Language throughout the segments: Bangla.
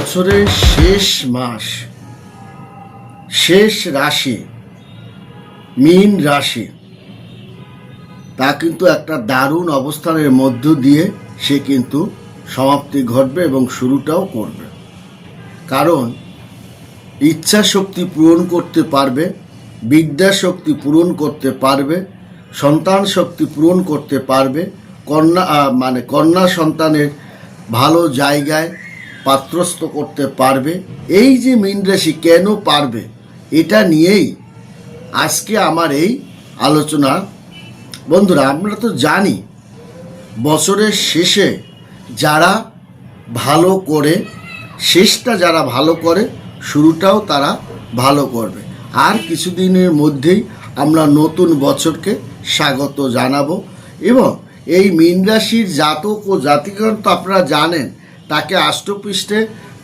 বছরের শেষ মাস, শেষ রাশি, মীন রাশি। তা কিন্তু একটা দারুণ অবস্থানের মধ্য দিয়ে সে কিন্তু সমাপ্তি ঘটবে এবং শুরুটাও করবে। কারণ ইচ্ছা শক্তি পূরণ করতে পারবে বিদ্যা শক্তি পূরণ করতে পারবে সন্তান শক্তি পূরণ করতে পারবে, কন্যা মানে কন্যা সন্তানের ভালো জায়গায় পাত্রস্থ করতে পারবে। এই যে মীন রাশি কেন পারবে, এটা নিয়েই আজকে আমার এই আলোচনা। বন্ধুরা, আমরা তো জানি, বছরের শেষে যারা ভালো করে, শেষটা যারা ভালো করে, শুরুটাও তারা ভালো করবে। আর কিছুদিনের মধ্যেই আমরা নতুন বছরকে স্বাগত জানাব। এবং এই মীন রাশির জাতক ও জাতিগণ তো আপনারা জানেন তাকে আষ্টপৃষ্ঠে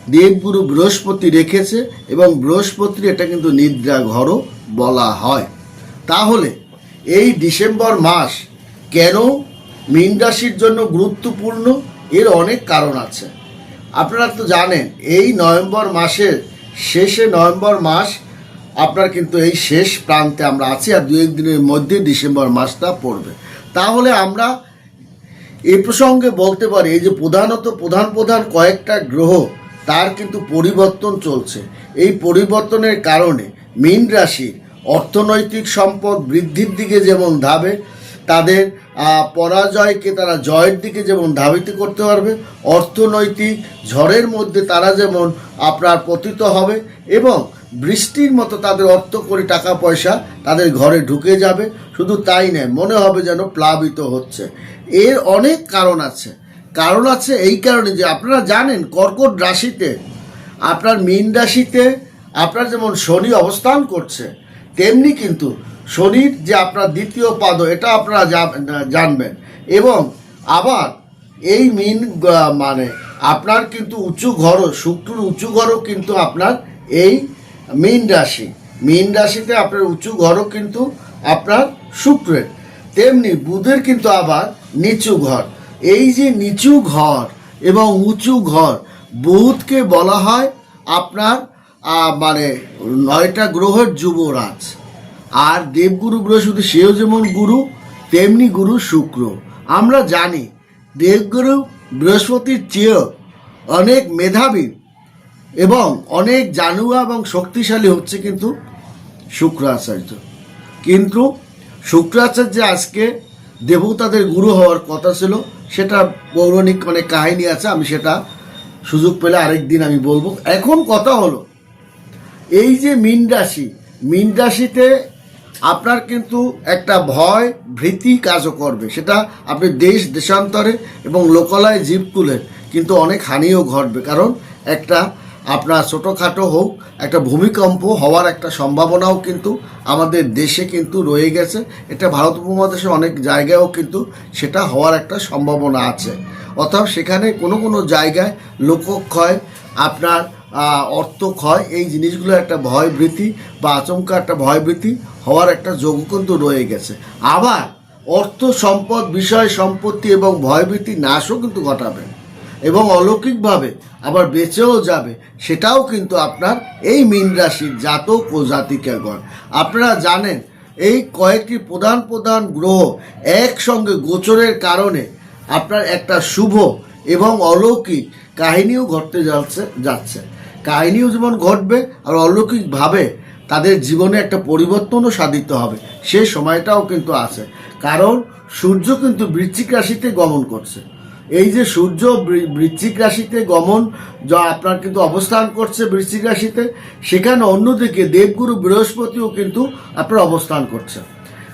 দেবগুরু বৃহস্পতি রেখেছে এবং বৃহস্পতির এটা কিন্তু নিদ্রা ঘরও বলা হয়। তাহলে এই ডিসেম্বর মাস কেন মীন রাশির জন্য গুরুত্বপূর্ণ? এর অনেক কারণ আছে। আপনারা তো জানেন, এই নভেম্বর মাসের শেষে নভেম্বর মাস আপনার কিন্তু এই শেষ প্রান্তে আমরা আছি আর দু এক দিনের মধ্যে ডিসেম্বর মাসটা পড়বে। তাহলে আমরা এই প্রসঙ্গে বলতে পারি যে প্রধানত প্রধান প্রধান কয়েকটা গ্রহ, তার কিন্তু পরিবর্তন চলছে। এই পরিবর্তনের কারণে মীন রাশির অর্থনৈতিক সম্পদ বৃদ্ধির দিকে যেমন ধাবে, তাদের পরাজয়কে তারা জয়ের দিকে যেমন ধাবিত করতে পারবে, অর্থনৈতিক ঝড়ের মধ্যে তারা যেমন আপনার পতিত হবে এবং বৃষ্টির মতো তাদের অর্থ করে টাকা, পয়সা তাদের ঘরে ঢুকে যাবে। শুধু তাই নয়, মনে হবে যেন প্লাবিত হচ্ছে। এর অনেক কারণ আছে। কারণ আছে এই কারণে যে আপনারা জানেন, কর্কট রাশিতে, আপনার মীন রাশিতে আপনার যেমন শনি অবস্থান করছে, তেমনি কিন্তু শনির যে আপনার দ্বিতীয় পাদ, এটা আপনারা জানবেন। এবং আবার এই মিন মানে আপনার কিন্তু উঁচু ঘরও, শুক্রর উঁচু ঘরও কিন্তু আপনার এই মীন রাশি। মীন রাশিতে আপনার উঁচু ঘরও কিন্তু আপনার শুক্রের। তেমনি বুধের কিন্তু আবার নিচু ঘর। এই যে নিচু ঘর এবং উঁচু ঘর, বুধকে বলা হয় আপনার মানে নয়টা গ্রহের যুবরাজ। আর দেবগুরু বৃহস্পতি, সেও যেমন গুরু, তেমনি গুরু শুক্র। আমরা জানি দেবগুরু বৃহস্পতির চেয়েও অনেক মেধাবী। এবং অনেক জানুয়া এবং শক্তিশালী হচ্ছে কিন্তু শুক্রাচার্য। কিন্তু শুক্রাচার্য আজকে দেবতাদের গুরু হওয়ার কথা ছিল, সেটা পৌরাণিক অনেক কাহিনী আছে, আমি সেটা সুযোগ পেলে আরেক দিন আমি বলব। এখন কথা হলো, এই যে মীন রাশি, মীন রাশিতে আপনার কিন্তু একটা ভয় ভীতি কাজও করবে। সেটা আপনি দেশ, দেশান্তরে এবং লোকালয় জীবকুলে কিন্তু অনেক হানিও ঘটবে। কারণ একটা আপনার ছোটোখাটো হোক, একটা ভূমিকম্প হওয়ার একটা সম্ভাবনাও কিন্তু আমাদের দেশে কিন্তু রয়ে গেছে। এটা ভারত উপমহাদেশে অনেক জায়গায়ও কিন্তু সেটা হওয়ার একটা সম্ভাবনা আছে। অর্থাৎ সেখানে কোনো কোনো জায়গায় লোকক্ষয়, আপনার অর্থ ক্ষয় এই জিনিসগুলো একটা ভয়ভীতি বা আচমকা একটা ভয়ভীতি হওয়ার একটা যোগ কিন্তু রয়ে গেছে। আবার অর্থ সম্পদ, বিষয় সম্পত্তি এবং ভয়ভীতি নাশও কিন্তু ঘটাবে। এবং অলৌকিকভাবে আবার বেঁচেও যাবে, সেটাও কিন্তু আপনার এই মীন রাশির জাতক ও জাতিকাগণ। আপনারা জানেন, এই কয়েকটি প্রধান প্রধান গ্রহ একসঙ্গে গোচরের কারণে আপনার একটা শুভ এবং অলৌকিক কাহিনীও ঘটতে যাচ্ছে যাচ্ছে। কাহিনীও যেমন ঘটবে, আর অলৌকিকভাবে তাদের জীবনে একটা পরিবর্তনও সাধিত হবে। সে সময়টাও কিন্তু আছে। কারণ সূর্য কিন্তু বৃশ্চিক রাশিতে গমন করছে। এই যে সূর্য বৃশ্চিক রাশিতে গমন, যা আপনার কিন্তু অবস্থান করছে বৃশ্চিক রাশিতে, সেখানে অন্যদিকে দেবগুরু বৃহস্পতিও কিন্তু আপনার অবস্থান করছে।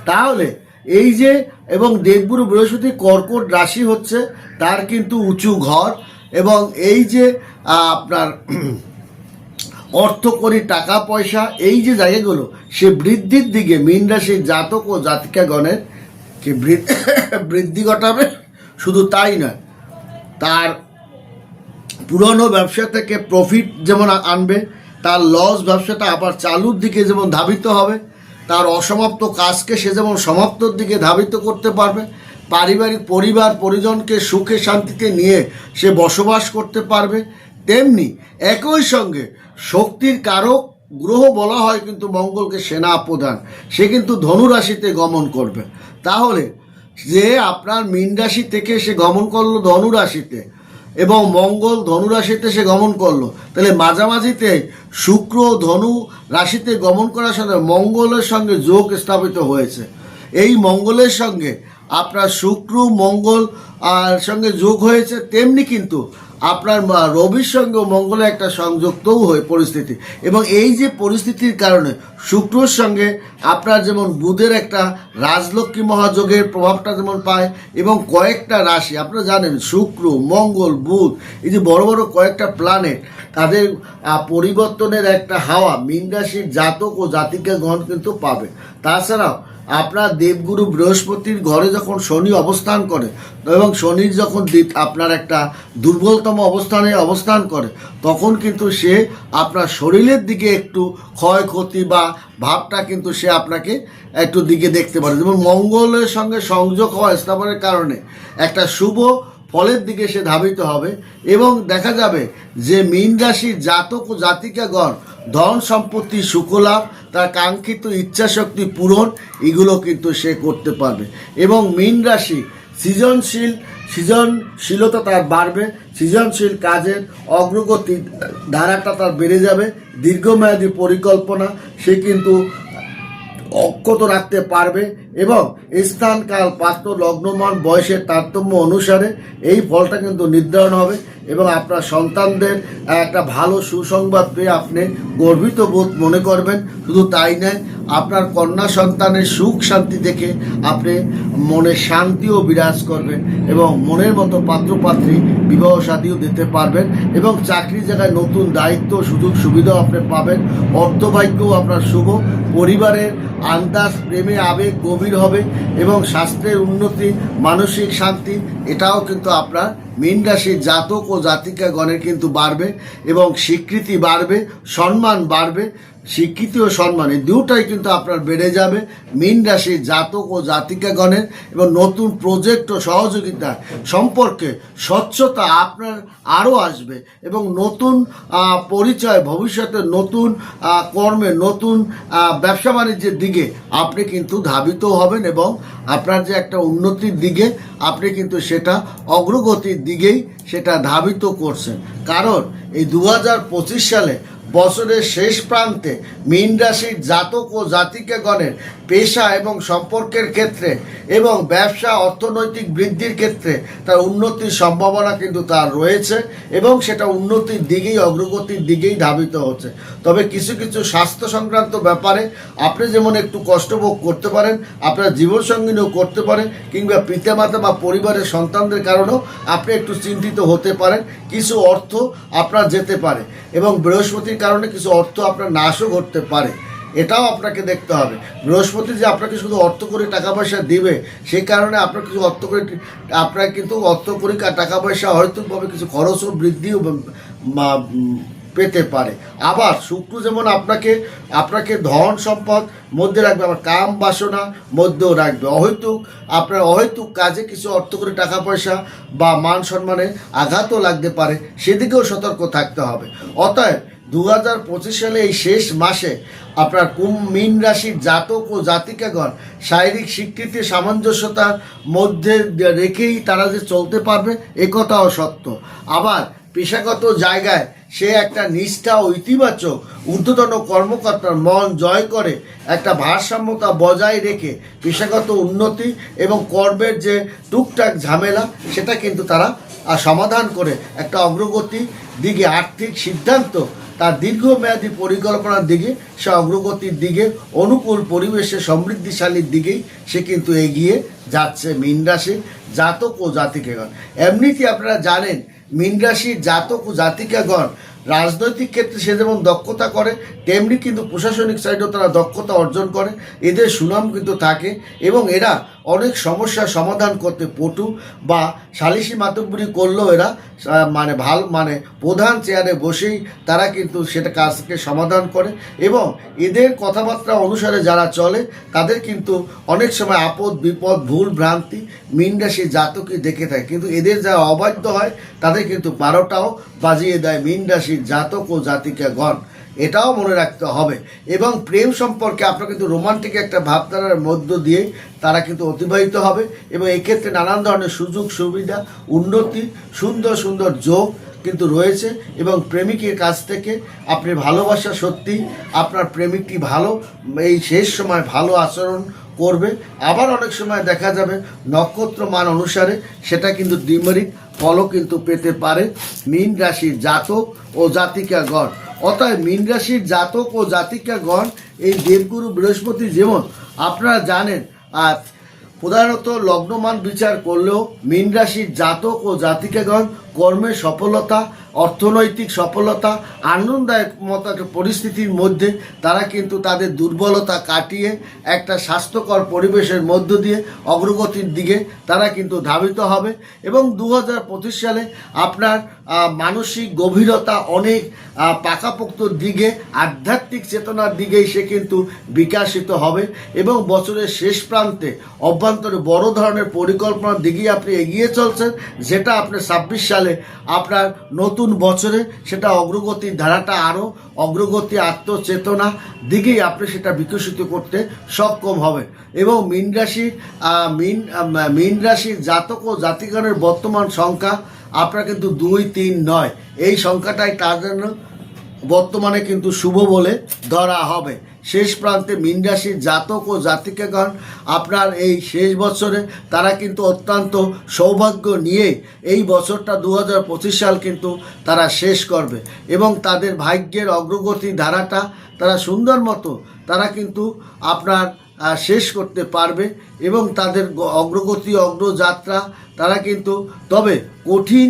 তাহলে এই যে, এবং দেবগুরু বৃহস্পতি কর্কট রাশি হচ্ছে, তার কিন্তু উঁচু ঘর, এবং এই যে আপনার অর্থ করি টাকা পয়সা, এই যে জায়গাগুলো, সে বৃদ্ধির দিকে, মীন রাশির জাতক ও জাতিকাগণের, কে বৃদ্ধি ঘটাবে, শুধু তাই নয় তার পুরনো ব্যবসা থেকে প্রফিট যেমন আনবে, তার লস ব্যবসাটা আবার চালুর দিকে যেমন ধাবিত হবে, তার অসমাপ্ত কাজকে সে যেমন সমাপ্তর দিকে ধাবিত করতে পারবে, পারিবারিক পরিবার, পরিজনকে সুখে শান্তিতে নিয়ে সে বসবাস করতে পারবে, তেমনি একই সঙ্গে শক্তির কারক গ্রহ বলা হয় কিন্তু মঙ্গলকে সেনা প্রধান, সে কিন্তু ধনুরাশিতে গমন করবে। তাহলে যে আপনার মীন রাশি থেকে সে গমন করল ধনু রাশিতে এবং মঙ্গল ধনু রাশিতে সে গমন করল। তাহলে মাঝামাঝিতে শুক্র ধনু রাশিতে গমন করার সঙ্গে মঙ্গলের সঙ্গে যোগ স্থাপিত হয়েছে। এই মঙ্গলের সঙ্গে আপনার শুক্র, মঙ্গল আর সঙ্গে যোগ হয়েছে, তেমনি কিন্তু আপনার রবির সঙ্গে মঙ্গলের একটা সংযুক্তও হয়ে পরিস্থিতি। এবং এই যে পরিস্থিতির কারণে শুক্রর সঙ্গে আপনার যেমন বুধের একটা রাজলক্ষ্মী মহাযোগের প্রভাবটা যেমন পায় এবং কয়েকটা রাশি, আপনারা জানেন শুক্র, মঙ্গল, বুধ, এই যে বড় বড় কয়েকটা প্ল্যানেট তাদের পরিবর্তনের একটা হাওয়া মীন রাশির জাতক ও জাতিকাগণ কিন্তু পাবে। তাছাড়াও আপনার দেবগুরু বৃহস্পতির ঘরে যখন শনি অবস্থান করে, এবং শনির যখন আপনার একটা দুর্বলতম অবস্থানে অবস্থান করে, তখন কিন্তু সে আপনার শরীরের দিকে একটু ক্ষয়ক্ষতি বা ভাবটা কিন্তু সে আপনাকে একটু দিকে দেখতে পারে। যেমন মঙ্গলের সঙ্গে সংযোগ হওয়া স্থাপনের কারণে একটা শুভ ফলের দিকে সে ধাবিত হবে এবং দেখা যাবে যে মীন রাশির জাতক ও জাতিকাগণ ধন সম্পত্তি, সুখলাভ, তার কাঙ্ক্ষিত ইচ্ছাশক্তি পূরণ, এগুলো কিন্তু সে করতে পারবে। এবং মীন রাশি সৃজনশীল, সৃজনশীলতা তার বাড়বে, সৃজনশীল কাজের অগ্রগতি ধারাটা তার বেড়ে যাবে, দীর্ঘমেয়াদী পরিকল্পনা সে কিন্তু অক্ষত রাখতে পারবে এবং স্থান কাল পাত্র লগ্নমান বয়সের তারতম্য অনুসারে এই ফলটা কিন্তু নির্ধারণ হবে এবং আপনার সন্তানদের একটা ভালো সুসংবাদ পেয়ে আপনি গর্বিত বোধ মনে করবেন। শুধু তাই নয়, আপনার কন্যা সন্তানের সুখ শান্তি দেখে আপনি মনে শান্তিও বিরাজ করবেন এবং মনের মতো পাত্রপাত্রী বিবাহ সাদীও দিতে পারবেন এবং চাকরির জায়গায় নতুন দায়িত্ব, সুযোগ সুবিধাও আপনি পাবেন। অর্থভাগ্যও আপনার শুভ। পরিবারের আন্দাজ, প্রেমে, আবেগ, গভীর হবে এবং স্বাস্থ্যের উন্নতি, মানসিক শান্তি, এটাও কিন্তু আপনার মীন রাশির জাতক ও জাতিকা গণের কিন্তু বাড়বে এবং স্বীকৃতি বাড়বে, সম্মান বাড়বে। স্বীকৃতি ও সম্মান দুটাই কিন্তু আপনার বেড়ে যাবে মীন রাশির জাতক ও জাতিকাগণের এবং নতুন প্রজেক্ট ও সহযোগিতা সম্পর্কে স্বচ্ছতা আপনার আরও আসবে এবং নতুন পরিচয় ভবিষ্যতে নতুন কর্মে নতুন ব্যবসা বাণিজ্যের দিকে আপনি কিন্তু ধাবিত হবেন এবং আপনার যে একটা উন্নতির দিকে আপনি কিন্তু সেটা অগ্রগতির দিকেই সেটা ধাবিত করছেন। কারণ এই দু হাজার পঁচিশ সালে বছরের শেষ প্রান্তে মীন রাশির জাতক ও জাতিকাগণের পেশা এবং সম্পর্কের ক্ষেত্রে এবং ব্যবসা, অর্থনৈতিক বৃদ্ধির ক্ষেত্রে তার উন্নতির সম্ভাবনা কিন্তু তার রয়েছে এবং সেটা উন্নতির দিকেই, অগ্রগতির দিকেই ধাবিত হচ্ছে। তবে কিছু কিছু স্বাস্থ্য সংক্রান্ত ব্যাপারে আপনি যেমন একটু কষ্টভোগ করতে পারেন, আপনার জীবনসঙ্গিনীও করতে পারেন, কিংবা পিতামাতা বা পরিবারের সন্তানদের কারণেও আপনি একটু চিন্তিত হতে পারেন। কিছু অর্থ আপনার যেতে পারে এবং বৃহস্পতির কারণে কিছু অর্থ আপনার নাশও ঘটতে পারে। এটাও আপনাকে দেখতে হবে। বৃহস্পতি যে আপনাকে শুধু অর্থ করে টাকা পয়সা দিবে, সেই কারণে আপনার কিছু অর্থ করে আপনার কিন্তু অর্থ করে টাকা পয়সা হয়তোভাবে কিছু খরচও বৃদ্ধিও পেতে পারে। আবার শুক্র যেমন আপনাকে আপনাকে ধন সম্পদ মধ্যে রাখবে, আবার কাম বাসনা মধ্যেও রাখবে। অহৈতুক, আপনার অহৈতুক কাজে কিছু অর্থ করে টাকা পয়সা বা মান সম্মানে আঘাতও লাগতে পারে। সেদিকেও সতর্ক থাকতে হবে। অতএব দু হাজার পঁচিশ সালে এই শেষ মাসে আপনার কুম মীন রাশির জাতক ও জাতিকাগণ শারীরিক স্বীকৃতি সামঞ্জস্যতার মধ্যে রেখেই তারা যে চলতে পারবে একথাও সত্য। আবার পেশাগত জায়গায় সে একটা নিষ্ঠা ও ইতিবাচক ঊর্ধ্বতন কর্মকর্তার মন জয় করে একটা ভারসাম্যতা বজায় রেখে পেশাগত উন্নতি এবং কর্মের যে টুকটাক ঝামেলা, সেটা কিন্তু তারা সমাধান করে একটা অগ্রগতি দিকে আর্থিক সিদ্ধান্ত তার দীর্ঘমেয়াদী পরিকল্পনার দিকে, সে অগ্রগতির দিকে, অনুকূল পরিবেশে সমৃদ্ধিশালীর দিকেই সে কিন্তু এগিয়ে যাচ্ছে মীন রাশির জাতক ও জাতিকাগণ। এমনিতে আপনারা জানেন, মীন রাশির জাতক ও জাতিকাগণ রাজনৈতিক ক্ষেত্রে সে যেমন দক্ষতা করে, তেমনি কিন্তু প্রশাসনিক সাইডেও তারা দক্ষতা অর্জন করে। এদের সুনাম কিন্তু থাকে এবং এরা অনেক সমস্যার সমাধান করতে পটু বা সালিসি মাতব্বরি করলেও এরা মানে ভালো মানে প্রধান চেয়ারে বসেই তারা কিন্তু সেটা কাজকে সমাধান করে এবং এদের কথাবার্তা অনুসারে যারা চলে, তাদের কিন্তু অনেক সময় আপদ, বিপদ, ভুল, ভ্রান্তি মিন রাশি জাতকই দেখে থাকে। কিন্তু এদের যা অবাধ্য হয়, তাদের কিন্তু বারোটাও বাজিয়ে দেয় মিন রাশির জাতক ও জাতিকাগণ। এটাও মনে রাখতে হবে। এবং প্রেম সম্পর্কে আপনার কিন্তু রোমান্টিক একটা ভাবধারার মধ্য দিয়ে তারা কিন্তু অতিবাহিত হবে এবং এক্ষেত্রে নানান ধরনের সুযোগ, সুবিধা, উন্নতি, সুন্দর সুন্দর যোগ কিন্তু রয়েছে এবং প্রেমিকের কাছ থেকে আপনি ভালোবাসা সত্যি, আপনার প্রেমিকটি ভালো, এই শেষ সময় ভালো আচরণ করবে। আবার অনেক সময় দেখা যাবে নক্ষত্র মান অনুসারে সেটা কিন্তু ডিমেরিট ফলও কিন্তু পেতে পারে। মীন রাশির জাতক ও জাতিকা জাতিকাগণ অতএব মীন রাশির জাতক ও জাতিকাগণ এই দেবগুরু বৃহস্পতি যেমন আপনারা জানেন আর প্রধানত লগ্নমান বিচার করলেও মীন রাশির জাতক ও জাতিকাগণ কর্মের সফলতা, অর্থনৈতিক সফলতা, আনন্দদায়ক মতো পরিস্থিতির মধ্যে তারা কিন্তু তাদের দুর্বলতা কাটিয়ে একটা স্বাস্থ্যকর পরিবেশের মধ্য দিয়ে অগ্রগতির দিকে তারা কিন্তু ধাবিত হবে। এবং দু হাজার পঁচিশ সালে আপনার মানসিক গভীরতা অনেক পাকাপোক্ত দিকে, আধ্যাত্মিক চেতনার দিকেই সে কিন্তু বিকাশিত হবে। এবং বছরের শেষ প্রান্তে অভ্যন্তরে বড় ধরনের পরিকল্পনার দিকেই আপনি এগিয়ে চলছেন, যেটা আপনি ছাব্বিশ সালে আপনার নতুন বছরে সেটা অগ্রগতির ধারাটা আরও অগ্রগতি, আত্মচেতনা দিকেই আপনি সেটা বিকশিত করতে সক্ষম হবেন। এবং মীন রাশি মীন মীন রাশির জাতক ও জাতিগণের বর্তমান সংখ্যা আপনার কিন্তু দুই, তিন, নয়। এই সংখ্যাটাই তার জন্য বর্তমানে কিন্তু শুভ বলে ধরা হবে। শেষ প্রান্তে মীন রাশির জাতক ও জাতিকাগণ, আপনার এই শেষ বছরে তারা কিন্তু অত্যন্ত সৌভাগ্য নিয়ে এই বছরটা দু হাজার পঁচিশ সাল কিন্তু তারা শেষ করবে এবং তাদের ভাগ্যের অগ্রগতি ধারাটা তারা সুন্দর মতো তারা কিন্তু আপনার শেষ করতে পারবে এবং তাদের অগ্রগতি, অগ্রযাত্রা তারা কিন্তু, তবে কঠিন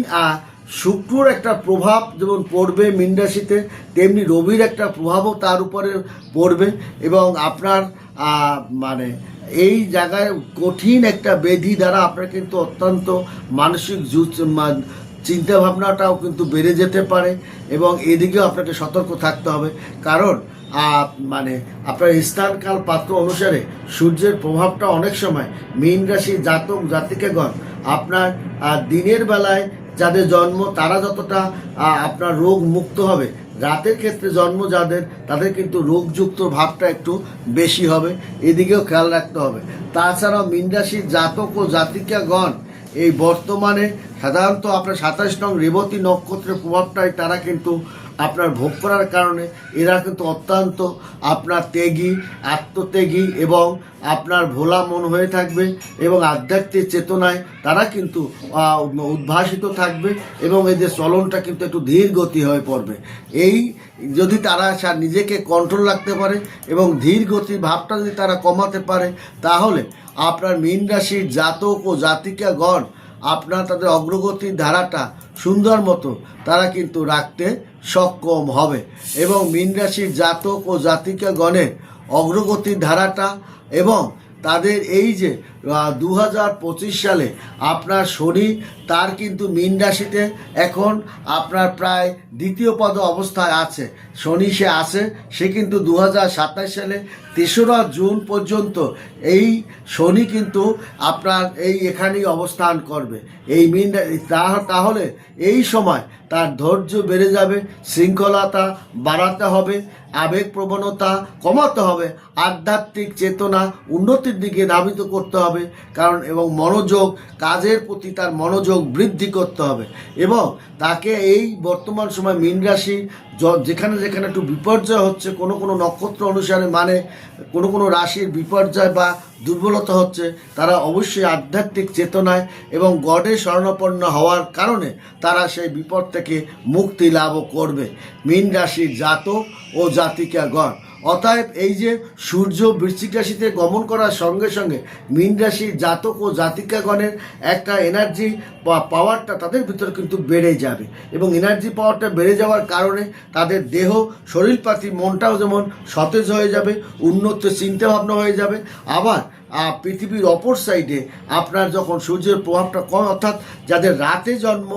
শুক্রর একটা প্রভাব যেমন পড়বে মীন রাশিতে তেমনি রবির একটা প্রভাবও তার উপরে পড়বে এবং আপনার মানে এই জায়গায় কঠিন একটা বেধি দ্বারা আপনার কিন্তু অত্যন্ত মানসিক চিন্তা ভাবনাটাও কিন্তু বেড়ে যেতে পারে এবং এদিকেও আপনাকে সতর্ক থাকতে হবে। কারণ মানে আপনার স্থানকাল পাত্র অনুসারে সূর্যের প্রভাবটা অনেক সময় মীন রাশি জাতক জাতিকাগণ আপনার দিনের বেলায় যাদের জন্ম, তারা যতটা আপনার রোগ মুক্ত হবে, রাতের ক্ষেত্রে জন্ম যাদের, তাদের কিন্তু রোগযুক্ত ভাবটা একটু বেশি হবে, এদিকেও খেয়াল রাখতে হবে। তাছাড়াও মীন রাশির জাতক ও জাতিকাগণ, এই বর্তমানে সাধারণত আপনার সাতাশ নং রেবতী নক্ষত্রের প্রভাবটাই তারা কিন্তু আপনার ভোগ করার কারণে এরা কিন্তু অত্যন্ত আপনার ত্যাগী, আত্মত্যাগী এবং আপনার ভোলা মন হয়ে থাকবে এবং আধ্যাত্মিক চেতনায় তারা কিন্তু উদ্ভাসিত থাকবে এবং এদের চলনটা কিন্তু একটু ধীর গতি হয়ে পড়বে। এই যদি তারা নিজেকে কন্ট্রোল রাখতে পারে এবং ধীর গতি ভাবটা যদি তারা কমাতে পারে, তাহলে আপনার মীন রাশির জাতক ও জাতিকাগণ আপনার তাদের অগ্রগতির ধারাটা সুন্দর মতো তারা কিন্তু রাখতে সক্ষম হবে। এবং মীন রাশির জাতক ও জাতিকাগণের অগ্রগতির ধারাটা এবং তাদের এই যে দু হাজার পঁচিশ সালে আপনার শনি, তার কিন্তু মীন রাশিতে এখন আপনার প্রায় দ্বিতীয় পদ অবস্থায় আছে। শনি সে আছে, সে কিন্তু দু হাজার সাতাশ সালে তেসরা জুন পর্যন্ত এই শনি কিন্তু আপনার এই এখানেই অবস্থান করবে। এই মিন তাহলে এই সময় তার ধৈর্য বেড়ে যাবে, শৃঙ্খলতা বাড়াতে হবে আবেগ প্রবণতা কমাতে হবে, আধ্যাত্মিক চেতনা উন্নতির দিকে ধাবিত করতে হবে, কারণ এবং মনোযোগ, কাজের প্রতি তার মনোযোগ বৃদ্ধি করতে হবে এবং তাকে এই বর্তমান সময় মীন রাশি যেখানে যেখানে একটু বিপর্যয় হচ্ছে, কোনো কোনো নক্ষত্র অনুসারে মানে কোনো কোনো রাশির বিপর্যয় বা দুর্বলতা হচ্ছে, তারা অবশ্যই আধ্যাত্মিক চেতনায় এবং গডে স্বর্ণপন্ন হওয়ার কারণে তারা সেই বিপদ থেকে মুক্তি লাভও করবে। মীন রাশির জাতক ও জাতিকাগণ। অতএব এই যে সূর্য বৃশ্চিক রাশিতে গমন করার সঙ্গে সঙ্গে মীন রাশির জাতক ও জাতিকাগণের একটা এনার্জি বা পাওয়ারটা তাদের ভিতরে কিন্তু বেড়ে যাবে। এবং এনার্জি পাওয়ারটা বেড়ে যাওয়ার কারণে তাদের দেহ, শরীরপাতি, মনটাও যেমন সতেজ হয়ে যাবে, উন্নত চিন্তাভাবনা হয়ে যাবে। আবার পৃথিবীর অপর সাইডে আপনার যখন সূর্যের প্রভাবটা কম, অর্থাৎ যাদের রাতে জন্ম,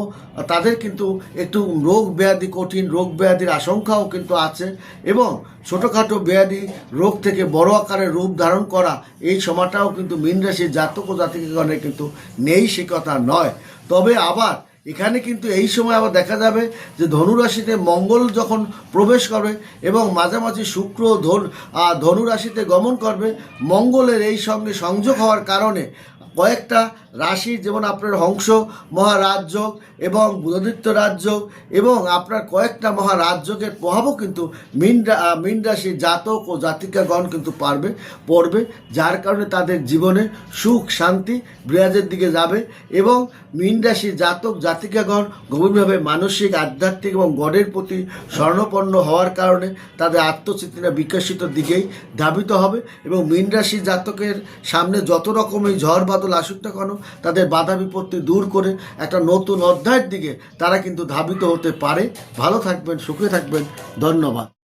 তাদের কিন্তু একটু রোগ ব্যাধি কঠিন, রোগ ব্যাধির আশঙ্কাও কিন্তু আছে এবং ছোটোখাটো ব্যাধি, রোগ থেকে বড় আকারে রূপ ধারণ করা এই সময়টাও কিন্তু মীন রাশির জাতক ও জাতিকাগণের কিন্তু নেই সে কথা নয়। তবে আবার এখানে কিন্তু এই সময় আবার দেখা যাবে যে ধনুরাশিতে মঙ্গল যখন প্রবেশ করবে এবং মাঝামাঝি শুক্র, ধন ধনুরাশিতে গমন করবে, মঙ্গলের এই সঙ্গে সংযোগ হওয়ার কারণে কয়েকটা রাশি, যেমন আপনার হংস মহারাজযোগ এবং বুধদিত্য রাজযোগ এবং আপনার কয়েকটা মহারাজযোগের প্রভাবও কিন্তু মীন মীন রাশির জাতক ও জাতিকাগণ কিন্তু পারবে, পড়বে, যার কারণে তাদের জীবনে সুখ, শান্তি বিরাজের দিকে যাবে এবং মীন রাশির জাতক, জাতিকাগণ গভীরভাবে মানসিক, আধ্যাত্মিক এবং গডের প্রতি স্বর্ণপন্ন হওয়ার কারণে তাদের আত্মচিন্তা বিকশিত দিকেই ধাবিত হবে এবং মীন রাশি জাতকের সামনে যত রকমের ঝড় বাদল আসুক না কেন? তাদের বাধা বিপত্তি দূর করে একটা নতুন অধ্যায়ের দিকে তারা কিন্তু ধাবিত হতে পারে। ভালো থাকবেন, সুখে থাকবেন। ধন্যবাদ।